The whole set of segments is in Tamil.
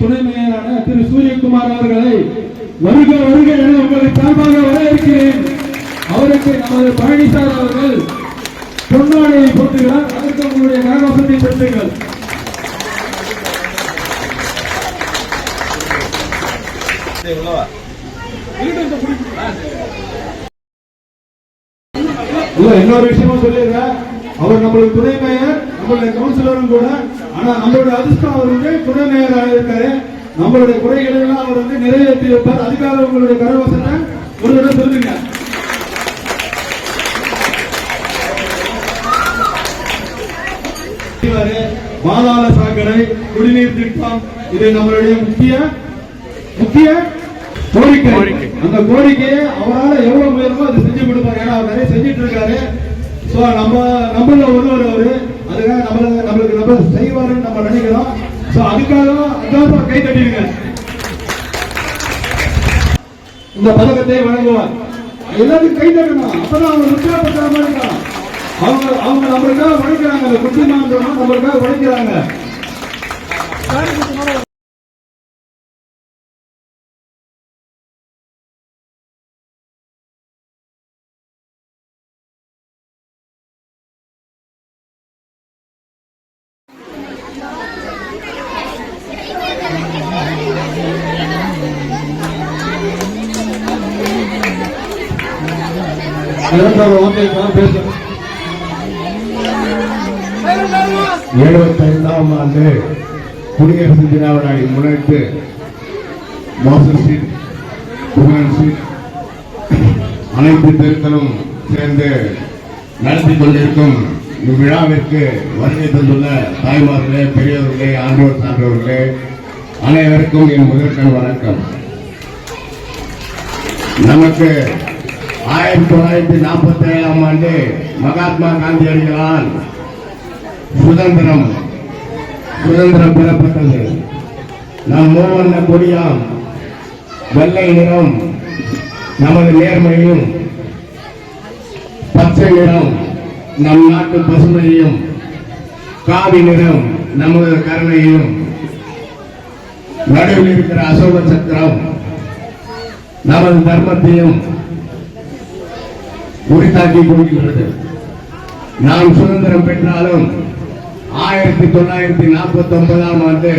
துணை மேயரான திரு சூரியகுமார் அவர்களை வருக வருக என உங்களை சார்பாக வரவேற்கிறேன். அவருக்கு நமது பழனிசார் அவர்கள் பொன்னாடையை போட்டுகிறார். அதற்கு உங்களுடைய கரகோசத்தை பெற்றுங்கள் இன்னொரு விஷயமும் சொல்லிடுறேன். அவர் நம்மளுக்கு துணை மேயர் நம்மளுடைய கவுன்சிலரும் கூட ஆனா நம்மளுடைய அதிர்ஷ்டம் அவர் வந்து துணை மேயராக இருக்காரு. நம்மளுடைய குறைகளை எல்லாம் அவர் வந்து நிறைவேற்றி வைப்பார் அதுக்காக உங்களுடைய கரவசத்தை ஒரு தடவை சொல்லுங்க. பாதாள சாக்கடை குடிநீர் திட்டம் இது நம்மளுடைய முக்கிய முக்கிய கோரிக்கை. அந்த கோரிக்கையை அவரால் எவ்வளவு முயலுமோ அதை செஞ்சு கொடுப்பாரு? ஏன்னா அவர் நிறைய செஞ்சுட்டு இருக்காரு. சோ நம்ம நம்மள ஒருவர் அவரு அதுக்காக நம்மள நம்மளுக்கு நம்ம செய்வாருன்னு நம்ம நினைக்கிறோம் சோ அதுக்காக தான் கை தட்டிடுங்க இந்த பதக்கத்தை வழங்குவார். எல்லாத்தையும் கை தட்டணும். அப்பதான் அவங்க உற்சாகப்படுத்தாம மாதிரி அவங்க அவங்க நம்மளுக்காக உழைக்கிறாங்க. அந்த குட்டி மாந்தோம் நம்மளுக்காக உழைக்கிறாங்க. எழுபத்தைந்தாம் ஆண்டு குடியரசு தினாவினை முன்னிட்டு மோசர் ஸ்ட்ரீட் புகழ் அனைத்து தெருக்களும் சேர்ந்து நடத்தி கொண்டிருக்கும் இவ்விழாவிற்கு வருகை தந்துள்ள தாய்மார்களே பெரியவர்களே ஆண்டோர் சான்றவர்களே அனைவருக்கும் என் முதற்கண் வணக்கம். நமக்கு ஆயிரத்தி தொள்ளாயிரத்தி நாற்பத்தி ஏழாம் ஆண்டு மகாத்மா காந்தியடிகளால் சுதந்திரம் சுதந்திரம் பெறப்பட்டது. நம் மூவண்ண கொடியாம் வெள்ளை நிறம் நமது நேர்மையும் பச்சை நிறம் நம் நாட்டு பசுமையும் காவி நிறம் நமது கருணையும் நடுவில் இருக்கிற அசோக சக்கரம் நமது தர்மத்தையும் உரித்தாக்கி கொடுக்கின்றது நாம் சுதந்திரம் பெற்றாலும் ஆயிரத்தி தொள்ளாயிரத்தி நாற்பத்தி ஒன்பதாம் ஆண்டு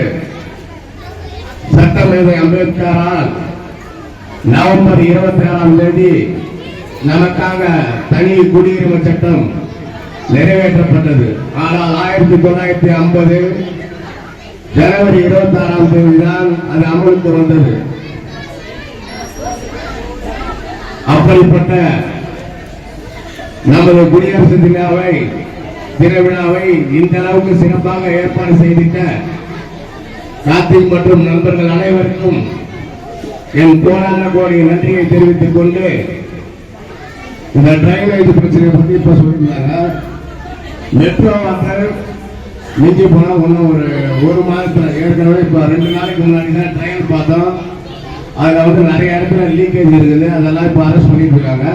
சட்டமேதை அம்பேத்கரால் நவம்பர் இருபத்தி ஆறாம் தேதி நமக்காக தனி குடியுரிமை சட்டம் நிறைவேற்றப்பட்டது. ஆனால் ஆயிரத்தி தொள்ளாயிரத்தி ஐம்பது ஜனவரி இருபத்தி ஆறாம் தேதி தான் அது அமலுக்கு வந்தது. அப்படிப்பட்ட நமது குடியரசு தினாவை திருவிழாவை இந்த அளவுக்கு சிறப்பாக ஏற்பாடு செய்திட்ட காத்தில் மற்றும் நண்பர்கள் அனைவருக்கும் என் கோடான கோடி நன்றியை தெரிவித்துக் கொண்டு இந்த டிரைவேஜ் பிரச்சனை பற்றி இப்ப சொல்லியிருந்தாங்க. மெட்ரோ வாட்டர் மிஞ்சி போனால் ஒன்றும் ஒரு ஒரு மாதத்தில் ஏற்கனவே இப்போ ரெண்டு நாளைக்கு முன்னாடி தான் ட்ரையல் பார்த்தோம். அதில் வந்து நிறைய இடத்துல லீக்கேஜ் இருக்குது. அதெல்லாம் இப்போ அரெஸ்ட் பண்ணிட்டு இருக்காங்க.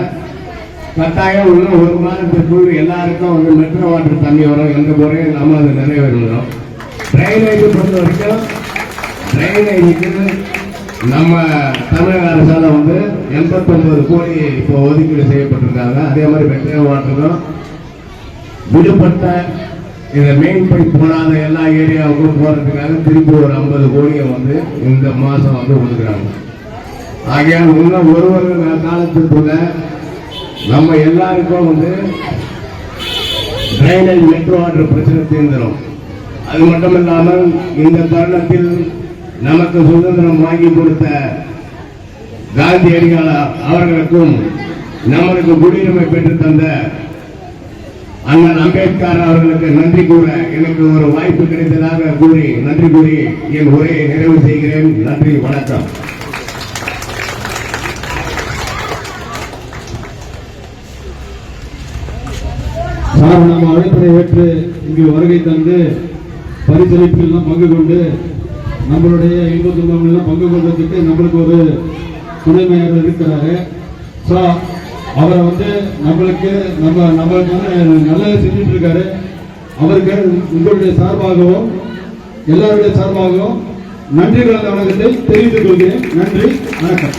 கட்டாயம் இன்னும் ஒரு மாதத்திற்குள் எல்லாருக்கும் வந்து மெட்ரோ வாட்டர் தண்ணி வரும். எந்த முறையும் நம்ம அது நிறைவேறணும் ட்ரைனேஜ் பொறுத்த வரைக்கும் ட்ரைனேஜுக்கு நம்ம தமிழக அரசால வந்து எண்பத்தொன்பது கோடி இப்போ ஒதுக்கீடு செய்யப்பட்டிருக்காங்க. அதே மாதிரி மெட்ரோ வாட்டரும் விடுபட்ட இந்த மெயின் பைப் போடாத எல்லா ஏரியாவுக்கும் போறதுக்காக திருப்பி ஒரு ஐம்பது கோடியை வந்து இந்த மாதம் வந்து ஒதுக்குறாங்க. ஆகையால் இன்னும் ஒரு வருட காலத்துக்குள்ள நம்ம எல்லாருக்கும் வந்து டிரைனேஜ் மெட்ரோ வாட்டர் பிரச்சனை தீர்ந்துடும் அது மட்டும் இல்லாமல் இந்த தருணத்தில் நமக்கு சுதந்திரம் வாங்கி கொடுத்த காந்தியடிகள் அவர்களுக்கும் நம்மளுக்கு குடியுரிமை பெற்று தந்த அண்ணன் அம்பேத்கர் அவர்களுக்கு நன்றி கூற எனக்கு ஒரு வாய்ப்பு கிடைத்ததாக கூறி நன்றி கூறி என் உரையை நிறைவு செய்கிறேன். நன்றி வணக்கம். சார் நம்ம அழைப்பதை ஏற்று இங்கு வருகை தந்து பரிசளிப்பில் பங்கு கொண்டு நம்மளுடைய இன்ப துன்பங்கள்லாம் பங்கு கொள்வதற்கு நம்மளுக்கு ஒரு துணை மேயர் இருக்கிறாரு. ஸோ அவரை வந்து நம்மளுக்கு நம்ம நம்மளுக்கான நல்லது செஞ்சுட்டு இருக்காரு அவருக்கு உங்களுடைய சார்பாகவும் எல்லாருடைய சார்பாகவும் நன்றி கலந்த வணக்கத்தை தெரிவித்துக் கொள்கிறேன். நன்றி வணக்கம்.